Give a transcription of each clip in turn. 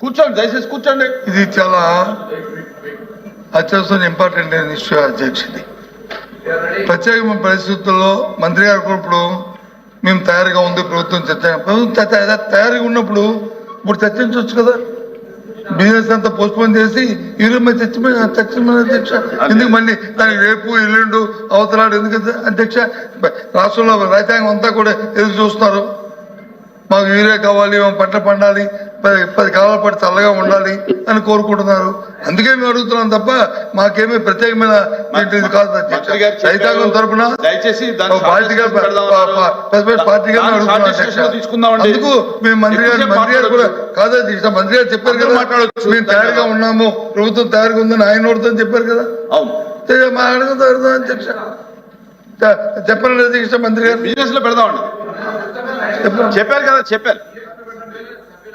కూర్చోండి దయచేసి కూర్చోండి. ఇది చాలా అత్యవసరం ఇంపార్టెంట్ అయిన ఇష్యూ అధ్యక్షుడి. ప్రత్యేకమైన పరిస్థితుల్లో మంత్రి గారు ఇప్పుడు మేము తయారుగా ఉంది ప్రభుత్వం చర్చ ప్రభుత్వం తయారుగా ఉన్నప్పుడు ఇప్పుడు చర్చించవచ్చు కదా. బిజినెస్ అంతా పోస్ట్పోన్ చేసి ఈరోజు మీద చర్చ చర్చ అధ్యక్ష. ఎందుకు మళ్ళీ దానికి రేపు ఎల్లుండు అవతలాడు ఎందుకు అధ్యక్ష? రాష్ట్రంలో రైతాంగం అంతా కూడా ఎదురు చూస్తున్నారు. మాకు యూరియా కావాలి మా పంట పండాలి పది పది కాలాల పాటు చల్లగా ఉండాలి అని కోరుకుంటున్నారు. అందుకే మేము అడుగుతున్నాం తప్ప మాకేమీ ప్రత్యేకమైన కాదు. రైతాంగం తరపున దయచేసి దాన్ని ఒక పార్టీగా. అందుకు మేము మంత్రి గారు మంత్రి గారు కూడా. కాదు మంత్రి గారు చెప్పారు కదా మాట్లాడొచ్చు. మేము తయారుగా ఉన్నాము. ప్రభుత్వం తయారుగా ఉందని ఆయన నోడుతో చెప్పారు కదా. మా అడుగుతా అడుగుతాం అధ్యక్ష చె- చెప్పండి మంత్రి గారు. బిజినెస్లో పెడదామండి. చెప్పారు కదా చెప్పారు.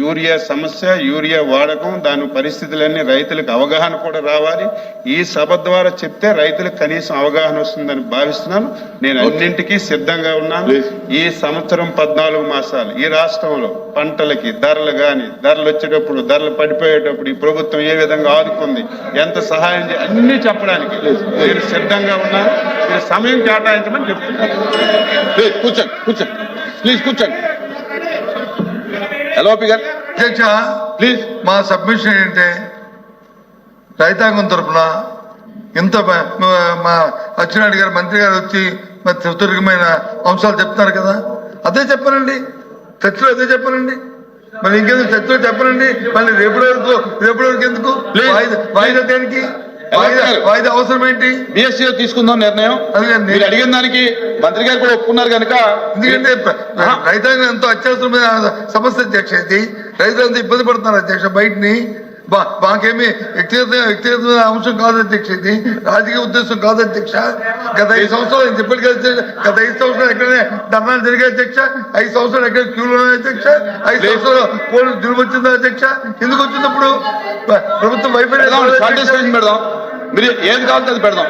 యూరియా సమస్య యూరియా వాడకం దాని పరిస్థితులన్నీ రైతులకు అవగాహన కూడా రావాలి. ఈ సభ ద్వారా చెప్తే రైతులకు కనీసం అవగాహన వస్తుందని భావిస్తున్నాను. నేను అన్నింటికీ సిద్ధంగా ఉన్నాను. ఈ సంవత్సరం పద్నాలుగు మాసాలు ఈ రాష్ట్రంలో పంటలకి ధరలు గాని ధరలు వచ్చేటప్పుడు ధరలు పడిపోయేటప్పుడు ఈ ప్రభుత్వం ఏ విధంగా ఆదుకుంది ఎంత సహాయం చే అన్ని చెప్పడానికి నేను సిద్ధంగా ఉన్నాను మీరు సమయం కేటాయించమని చెప్తున్నాను. ప్లీజ్ కూర్చోండి కూర్చోండి. ప్లీజ్ కూర్చోండి. ఎల్ఓపి గారు అధ్యక్ష ప్లీజ్ మా సబ్మిషన్ ఏంటంటే రైతాంగం తరపున ఇంత మ- అచ్చెన్నాయుడు గారు మంత్రి గారు వచ్చి సుదీర్ఘమైన అంశాలు చెప్తున్నారు కదా. అదే చెప్పనండి. చర్చలో అదే చెప్పనండి. మరి ఇంకెందుకు చర్చలో చెప్పనండి? మళ్ళీ రేపటి వరకు రేపటి వరకు ఎందుకు? వాయిదా దేనికి? వాయిదా అవసరం ఏంటి బిఎస్సీ తీసుకుందాం నిర్ణయం. మీరు అడిగిన దానికి మంత్రి గారు కూడా ఒప్పుకున్నారు కనుక ఎందుకంటే. రైతాంగం ఎంతో అత్యవసరమైన సమస్య అధ్యక్ష ఇది. రైతులంతా ఇబ్బంది పడుతున్నారు అధ్యక్ష బయటని. బా- మాకేమీ వ్యక్తిగత వ్యక్తిగతమైన అంశం కాదు అధ్యక్ష ఇది. రాజకీయ ఉద్దేశం కాదు అధ్యక్ష. గత ఐదు సంవత్సరాలు నేను చెప్పాడు కదా గత ఐదు సంవత్సరాలు ఎక్కడనే ధర్నాలు జరిగాయి అధ్యక్ష. ఐదు సంవత్సరాలు ఎక్కడ క్యూలో అధ్యక్ష? ఐదు. సంవత్సరాలు పోలీసు దురుగు వచ్చిందా అధ్యక్ష? ఎందుకు వచ్చినప్పుడు ప్రభుత్వం వైఫల్యం డిస్కషన్ పెడదాం మీరు ఏది కావాలంటే అది పెడదాం